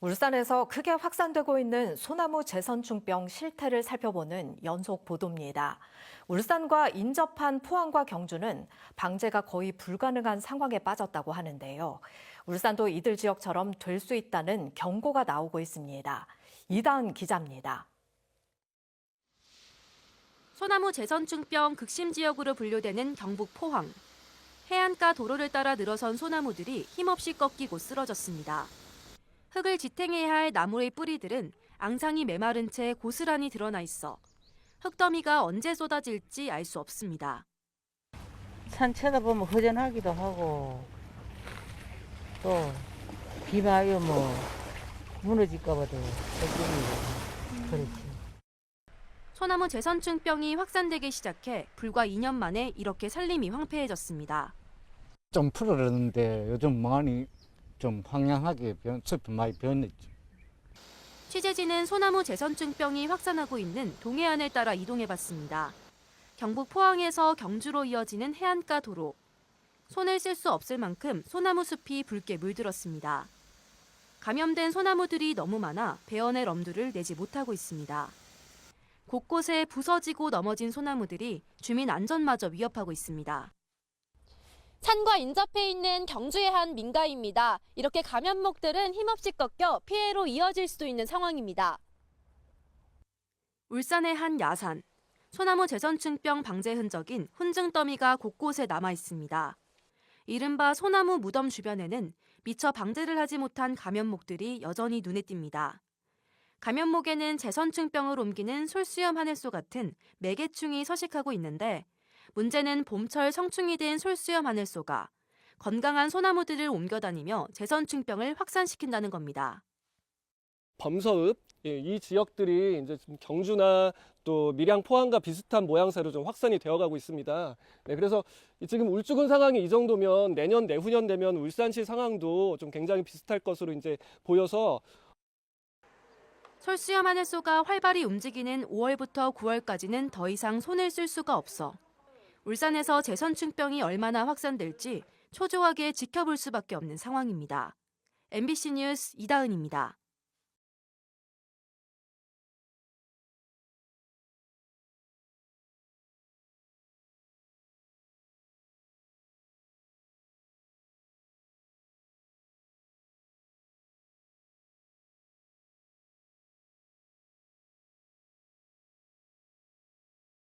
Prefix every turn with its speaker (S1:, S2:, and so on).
S1: 울산에서 크게 확산되고 있는 소나무 재선충병 실태를 살펴보는 연속 보도입니다. 울산과 인접한 포항과 경주는 방제가 거의 불가능한 상황에 빠졌다고 하는데요. 울산도 이들 지역처럼 될 수 있다는 경고가 나오고 있습니다. 이다은 기자입니다.
S2: 소나무 재선충병 극심 지역으로 분류되는 경북 포항. 해안가 도로를 따라 늘어선 소나무들이 힘없이 꺾이고 쓰러졌습니다. 흙을 지탱해야 할 나무의 뿌리들은 앙상이 메마른 채 고스란히 드러나 있어 흙더미가 언제 쏟아질지 알 수 없습니다.
S3: 산 쳐다보면 허전하기도 하고 또 비마요 뭐 무너질까 봐도 걱정이고 그렇지.
S2: 소나무 재선충병이 확산되기 시작해 불과 2년 만에 이렇게 산림이 황폐해졌습니다.
S4: 좀 풀어졌는데 요즘 많이 좀 황량하게 변, 숲이 많이 변했죠.
S2: 취재진은 소나무 재선충병이 확산하고 있는 동해안을 따라 이동해봤습니다. 경북 포항에서 경주로 이어지는 해안가 도로. 손을 쓸 수 없을 만큼 소나무 숲이 붉게 물들었습니다. 감염된 소나무들이 너무 많아 베어낼 엄두를 내지 못하고 있습니다. 곳곳에 부서지고 넘어진 소나무들이 주민 안전마저 위협하고 있습니다. 산과 인접해 있는 경주의 한 민가입니다. 이렇게 감염목들은 힘없이 꺾여 피해로 이어질 수도 있는 상황입니다. 울산의 한 야산. 소나무 재선충병 방제 흔적인 훈증 더미가 곳곳에 남아 있습니다. 이른바 소나무 무덤 주변에는 미처 방제를 하지 못한 감염목들이 여전히 눈에 띕니다. 감염목에는 재선충병을 옮기는 솔수염 하늘소 같은 매개충이 서식하고 있는데 문제는 봄철 성충이 된 솔수염 하늘소가 건강한 소나무들을 옮겨다니며 재선충병을 확산시킨다는 겁니다.
S5: 범서읍 예, 이 지역들이 이제 좀 경주나 또 밀양 포항과 비슷한 모양새로 좀 확산이 되어가고 있습니다. 네, 그래서 이 지금 울주군 상황이 이 정도면 내년 내후년 되면 울산시 상황도 좀 굉장히 비슷할 것으로 이제 보여서
S2: 솔수염 하늘소가 활발히 움직이는 5월부터 9월까지는 더 이상 손을 쓸 수가 없어 울산에서 재선충병이 얼마나 확산될지 초조하게 지켜볼 수밖에 없는 상황입니다. MBC 뉴스 이다은입니다.